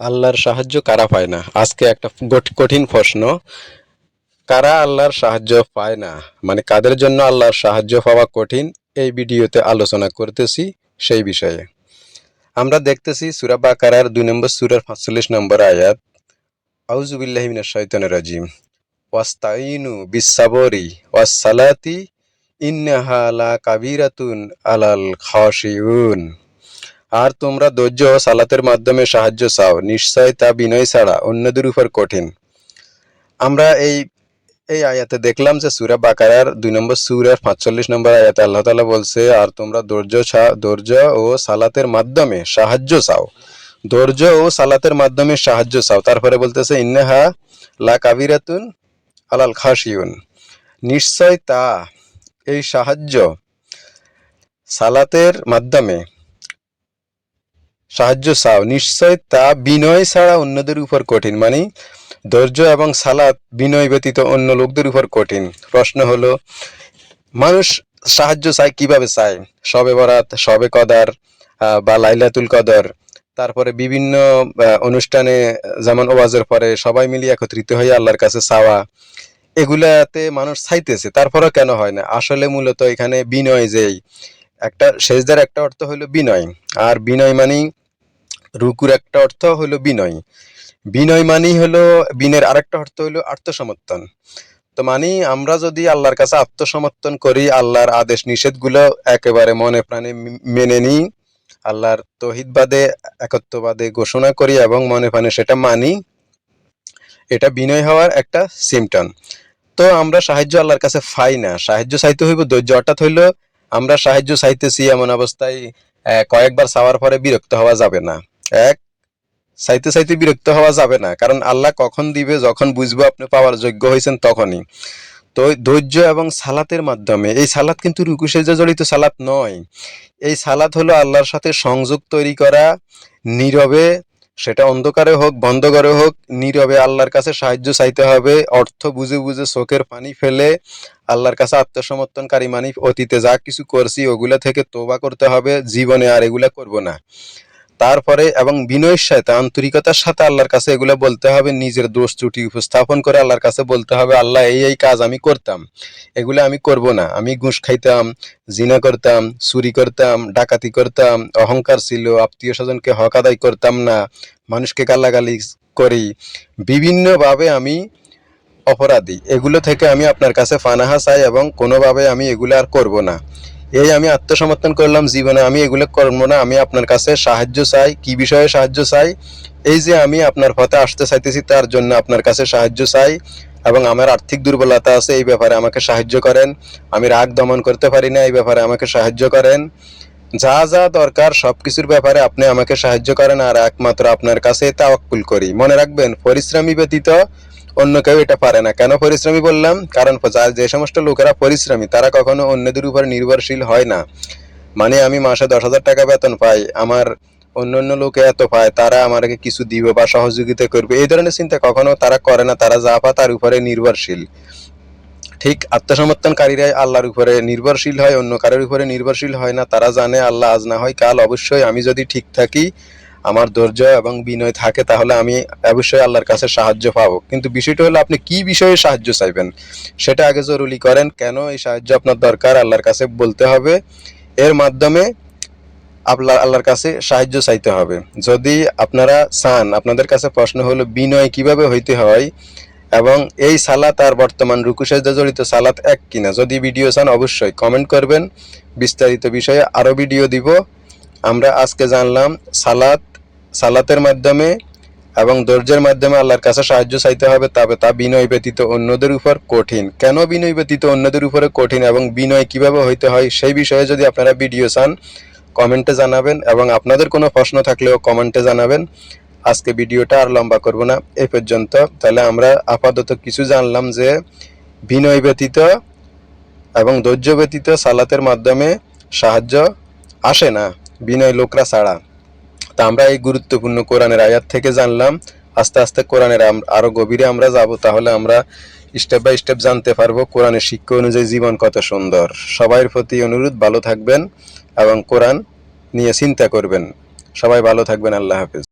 আল্লাহর সাহায্য কারা পায় না? আজকে একটা কঠিন প্রশ্ন। কারা আল্লাহর সাহায্য পায় না? মানে কাদের জন্য আল্লাহর সাহায্য পাওয়া কঠিন? এই ভিডিওতে আলোচনা করতেছি সেই বিষয়ে। আমরা দেখতেছি সুরা বাকারার দুই নম্বর সুরার পাঁচচল্লিশ নম্বর আয়াত। আউজুবিল্লাহি মিনাশ শাইতানির রাজিম। ওয়াস্তাইনু বিসাবরি ওয়াসসালাতি ইন্নাহা লা কাবিরাতুন আলাল খাশিউন। আর তোমরা ধৈর্য ও সালাতের মাধ্যমে সাহায্য চাও। নিশ্চয় তা বিনয় ছাড়া অন্যদের উপর কঠিন। আমরা এই এই আয়াতে দেখলাম যে সুরা বাকারার দুই নম্বর সুরার পাঁচচল্লিশ নম্বর আয়াতে আল্লাহ তালা বলছে, আর তোমরা ধৈর্য ধৈর্য ও সালাতের মাধ্যমে সাহায্য চাও। ধৈর্য ও সালাতের মাধ্যমে সাহায্য চাও। তারপরে বলতেছে, ইন্নাহা লা কাবিরাতুন আলাল খাসিউন নিশ্চয় তা, এই সাহায্য সালাতের মাধ্যমে সাহায্য চাও। নিশ্চয় তা বিনয় ছাড়া অন্যদের উপর কঠিন। মানে ধৈর্য এবং সালাত বিনয় ব্যতীত অন্য লোকদের উপর কঠিন। প্রশ্ন হলো, মানুষ সাহায্য চায় কীভাবে চায়? সবে বরাত সবে কদার বা লাইলাতুল কদর। তারপরে বিভিন্ন অনুষ্ঠানে যেমন ওয়াজের পরে সবাই মিলে একত্রিত হয়ে আল্লাহর কাছে চাওয়া, এগুলাতে মানুষ চাইতেছে। তারপরেও কেন হয় না? আসলে মূলত এখানে বিনয় যেই, একটা সেজদার একটা অর্থ হলো বিনয়। আর বিনয় মানেই রুকুর একটা অর্থ হলো বিনয়। বিনয় মানেই হলো বিনের আরেকটা অর্থ হলো আত্মসমর্থন। তো মানে আমরা যদি আল্লাহর কাছে আত্মসমর্থন করি, আল্লাহর আদেশ নিষেধগুলো একেবারে মনে প্রাণে মেনে নিই, আল্লাহর তহিদবাদে একত্ববাদে ঘোষণা করি এবং মনে প্রাণে সেটা মানি, এটা বিনয় হওয়ার একটা সিমটন তো আমরা সাহায্য আল্লাহর কাছে পাই না। সাহায্য চাইতে হইব, ধৈর্য। অর্থাৎ হইল, আমরা সাহায্য চাইতেছি এমন অবস্থায় কয়েকবার চাওয়ার পরে বিরক্ত হওয়া যাবে না। এক, চাইতে চাইতে বিরক্ত হওয়া যাবে না, কারণ আল্লাহ কখন দিবে, যখন বুঝব আপনি পাওয়ার যোগ্য হয়েছেন তখনই। তো ধৈর্য এবং সালাতের মাধ্যমে, এই সালাত কিন্তু রুকু জড়িত সালাত নয়। এই সালাত হলো আল্লাহর সাথে সংযোগ তৈরি করা, নীরবে, সেটা অন্ধকারে হোক বন্ধ করে হোক, নীরবে আল্লাহর কাছে সাহায্য চাইতে হবে, অর্থ বুঝে বুঝে চোখের পানি ফেলে, আল্লাহর কাছে আত্মসমর্থনকারী মানি, অতীতে যা কিছু করছি, ওগুলা থেকে তোবা করতে হবে, জীবনে আর এগুলা করব না। তারপরে এবং বিনয়ের সাথে, আন্তরিকতার সাথে আল্লাহর কাছে এগুলো বলতে হবে, নিজের দোষ ত্রুটি উপস্থাপন করে আল্লাহর কাছে বলতে হবে, আল্লাহ এই এই কাজ আমি করতাম। এগুলো আমি করব না। আমি ঘুষ খাইতাম, জিনা করতাম, চুরি করতাম, ডাকাতি করতাম, অহংকার ছিল, আত্মীয় স্বজনকে হক আদায় করতাম না, মানুষকে গালাগালি করি। বিভিন্নভাবে আমি অপরাধী। এগুলো থেকে আমি আপনার কাছে ফানাহা চাই এবং কোনোভাবে আমি এগুলো আর করব না। এই আমি আত্মসমর্থন করলাম জীবনে, আমি এগুলো করব না, আমি আপনার কাছে সাহায্য চাই, কি বিষয়ে সাহায্য চাই? এই যে আমি আপনার পথে আসতে চাইতেছি, তার জন্য আপনার কাছে সাহায্য চাই এবং আমার আর্থিক দুর্বলতা আছে, এই ব্যাপারে আমাকে সাহায্য করেন। আমি রাগ দমন করতে পারি না, এই ব্যাপারে আমাকে সাহায্য করেন। যা যা দরকার সব কিছুর ব্যাপারে আপনি আমাকে সাহায্য করেন, আর একমাত্র আপনার কাছে তাওয়াক্কুল করি। মনে রাখবেন, পরিশ্রমী ব্যতীত অন্য কেউ এটা পারে না। কেন পরিশ্রমী বললাম? কারণ যা- সমস্ত লোকেরা পরিশ্রমী, তারা কখনো অন্যদের উপর নির্ভরশীল হয় না। মানে আমি মাসে দশ হাজার টাকা বেতন পাই, আমার অন্য অন্য লোকে এত পায়, তারা আমাকে কিছু দিবে বা সহযোগিতা করবে। এই ধরনের চিন্তা কখনো তারা করে না, তারা যা পায় তার উপরে নির্ভরশীল। ঠিক আত্মসমর্থনকারীরাই আল্লাহর উপরে নির্ভরশীল হয়, অন্য কারোর উপরে নির্ভরশীল হয় না। তারা জানে আল্লাহ আজ না হয় কাল। অবশ্যই আমি যদি ঠিক থাকি আমার ধৈর্য এবং বিনয় থাকে, তাহলে আমি অবশ্যই আল্লাহর কাছে সাহায্য পাবো। কিন্তু বিষয়টা হলো, আপনি কি বিষয়ে সাহায্য চাইবেন? সেটা আগে জরুরি করেন, কেন এই সাহায্য আপনার দরকার? আল্লাহর কাছে বলতে হবে। এর মাধ্যমে আল্লাহ আল্লাহর কাছে সাহায্য চাইতে হবে। যদি আপনারা চান, আপনাদের কাছে প্রশ্ন হলো, বিনয় কীভাবে হইতে হয়? এবং এই সালাত আর বর্তমান রুকু সাজদা জড়িত সালাত এক কিনা? যদি ভিডিও চান, অবশ্যই কমেন্ট করবেন। বিস্তারিত বিষয়ে আরও ভিডিও দিব। আমরা আজকে জানলাম, সালাত সালাতের মাধ্যমে এবং ধৈর্যের মাধ্যমে আল্লাহর কাছে সাহায্য চাইতে হবে তবে তা বিনয় ব্যতীত অন্যদের উপর কঠিন। কেন বিনয় ব্যতীত অন্যদের উপরে কঠিন এবং বিনয় কীভাবে হইতে হয় সেই বিষয়ে যদি আপনারা ভিডিও চান কমেন্টে জানাবেন এবং আপনাদের কোনো প্রশ্ন থাকলেও কমেন্টে জানাবেন। আজকে ভিডিওটা আর লম্বা করব না, এ পর্যন্ত। তাহলে আমরা আপাতত কিছু জানলাম যে বিনয় ব্যতীত এবং ধৈর্য ব্যতীত সালাতের মাধ্যমে সাহায্য আসে না, বিনয় লোকরা ছাড়া। তা আমরা এই গুরুত্বপূর্ণ কোরআনের আয়াত থেকে জানলাম। আস্তে আস্তে কোরআনের আরও আরও গভীরে আমরা যাব, তাহলে আমরা স্টেপ বাই স্টেপ জানতে পারব কোরআনের শিক্ষা অনুযায়ী জীবন কত সুন্দর। সবাইয়ের প্রতি অনুরোধ, ভালো থাকবেন এবং কোরআন নিয়ে চিন্তা করবেন। সবাই ভালো থাকবেন, আল্লাহ হাফেজ।